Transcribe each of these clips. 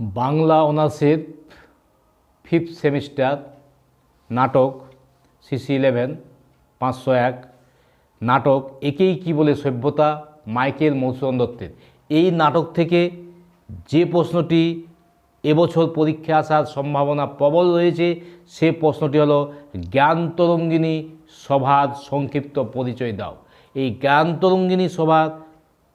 বাংলা অনার্সের fifth semester নাটক CC eleven পাঁচশো এক। নাটক একেই কি বলে সভ্যতা? মাইকেল মৌসুমন দত্তের। এই নাটক থেকে যে প্রশ্নটি এবছর পরীক্ষা আসার সম্ভাবনা প্রবল রয়েছে, সে প্রশ্নটি হলো, জ্ঞান তরঙ্গিনী সভার সংক্ষিপ্ত পরিচয় দাও। এই জ্ঞান তরঙ্গিনী সভার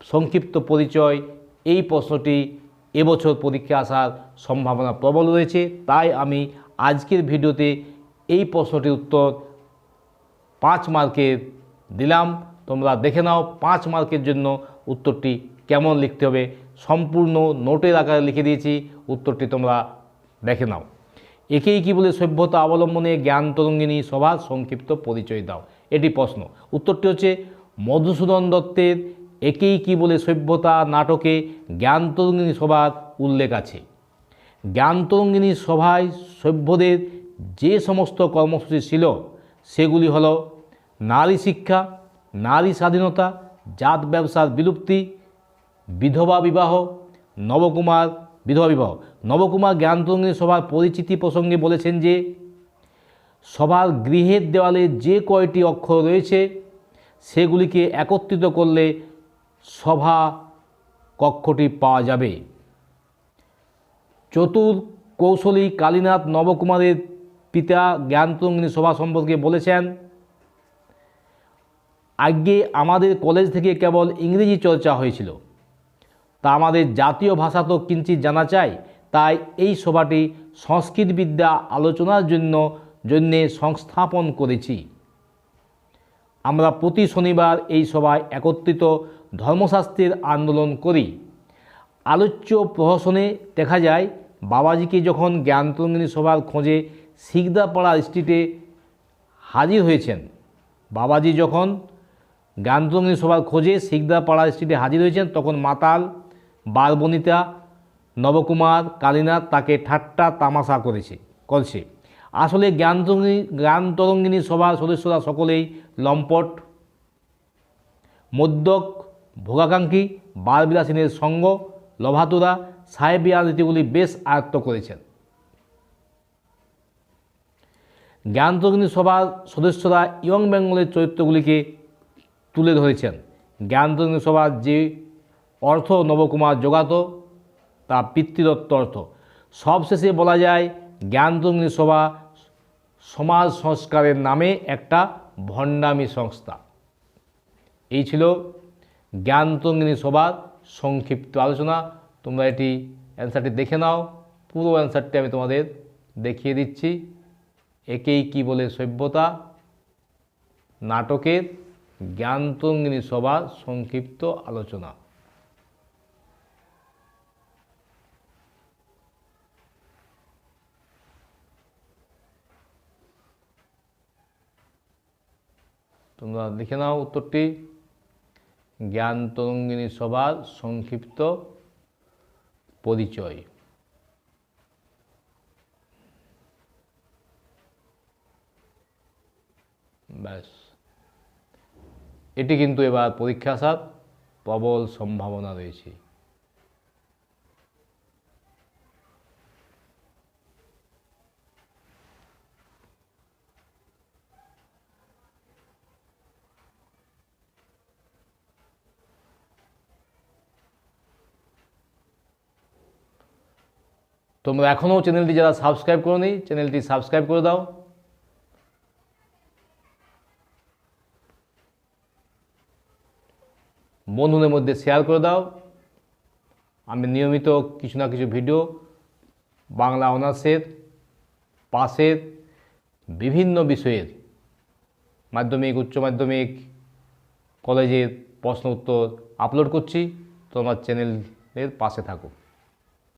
সংক্ষিপ্ত পরিচয়, এই প্রশ্নটি এবছর পরীক্ষা আসার সম্ভাবনা প্রবল রয়েছে। তাই আমি আজকের ভিডিওতে এই প্রশ্নটির উত্তর পাঁচ মার্কের দিলাম। তোমরা দেখে নাও পাঁচ মার্কের জন্য উত্তরটি কেমন লিখতে হবে। সম্পূর্ণ নোটের আকারে লিখে দিয়েছি, উত্তরটি তোমরা দেখে নাও। একেই কি বলে সভ্যতা অবলম্বনে জ্ঞান তরঙ্গিনী সভার সংক্ষিপ্ত পরিচয় দাও। এটি প্রশ্ন। উত্তরটি হচ্ছে, মধুসূদন দত্তের একেই কি বলে সভ্যতা, নাটকে জ্ঞান তরঙ্গিনী সভার উল্লেখ আছে। জ্ঞান তরঙ্গিনী সভায় সভ্যদের যে সমস্ত কর্মসূচি ছিল, সেগুলি হলো নারী শিক্ষা, নারী স্বাধীনতা, জাত ব্যবসার বিলুপ্তি, বিধবা বিবাহ, নবকুমার বিধবা বিবাহ। নবকুমার জ্ঞান তরঙ্গিনী সভার পরিচিতি প্রসঙ্গে বলেছেন যে, সভার গৃহের দেওয়ালে যে কয়টি অক্ষর রয়েছে, সেগুলিকে একত্রিত করলে সভা কক্ষটি পাওয়া যাবে। চতুর কৌশলী কালীনাথ নবকুমারের পিতা জ্ঞানতরঙ্গিনী সভা সম্পর্কে বলেছেন, আগে আমাদের কলেজ থেকে কেবল ইংরেজি চর্চা হয়েছিল। তা আমাদের জাতীয় ভাষা তো কিঞ্চিত জানা চাই, তাই এই সভাটি সংস্কৃত বিদ্যা আলোচনার জন্য, জন্যে সংস্থাপন করেছি। আমরা প্রতি শনিবার এই সভায় একত্রিত ধর্মশাস্ত্রের আন্দোলন করি। আলোচ্য প্রহসনে দেখা যায়, বাবাজিকে যখন জ্ঞানতরঙ্গিনী সভার খোঁজে শিকদাপাড়া স্ট্রিটে হাজির হয়েছেন, বাবাজি যখন জ্ঞানতরঙ্গিনী সভার খোঁজে শিকদাপাড়া স্ট্রিটে হাজির হয়েছেন, তখন মাতাল বারবনিতা নবকুমার, কালীনাথ তাকে ঠাট্টা তামাশা করেছে, করছে। আসলে জ্ঞানতরঙ্গিনী জ্ঞানতরঙ্গিনী সভার সদস্যরা সকলেই লম্পট, মদ্যক, ভোগাকাঙ্ক্ষী, বালবিলাসিনের সঙ্গ, লভাতুরা, সাহেবিয়া রীতিগুলি বেশ আয়ত্ত করেছেন। জ্ঞানতরঙ্গিনী সভার সদস্যরা ইয়ং বেঙ্গলের চরিত্রগুলিকে তুলে ধরেছেন। জ্ঞানতরঙ্গিনী সভার যে অর্থ নবকুমার যোগাত তা পিতৃদত্ত অর্থ। সবশেষে বলা যায় জ্ঞানতরঙ্গিনী সভা সমাজ সংস্কারের নামে একটা ভণ্ডামি সংস্থা। এই ছিল জ্ঞানতরঙ্গিনী সভার সংক্ষিপ্ত আলোচনা। তোমরা এটি অ্যান্সারটি দেখে নাও। পুরো অ্যান্সারটি আমি তোমাদের দেখিয়ে দিচ্ছি। একেই কি বলে সভ্যতা? নাটকের জ্ঞানতরঙ্গিনী সভার সংক্ষিপ্ত আলোচনা। তোমরা লিখে নাও উত্তরটি। জ্ঞান তরঙ্গিনী সভার সংক্ষিপ্ত পরিচয়। ব্যাস। এটি কিন্তু এবার পরীক্ষা আসার প্রবল সম্ভাবনা রয়েছে। তোমরা এখনও চ্যানেলটি যারা সাবস্ক্রাইব করোনি, চ্যানেলটি সাবস্ক্রাইব করে দাও। বন্ধুদের মধ্যে শেয়ার করে দাও। আমি নিয়মিত কিছু না কিছু ভিডিও, বাংলা অনার্সের পাশের বিভিন্ন বিষয়ের মাধ্যমিক, উচ্চ মাধ্যমিক, কলেজের প্রশ্ন উত্তর আপলোড করছি। তোমার চ্যানেলের পাশে থাকো।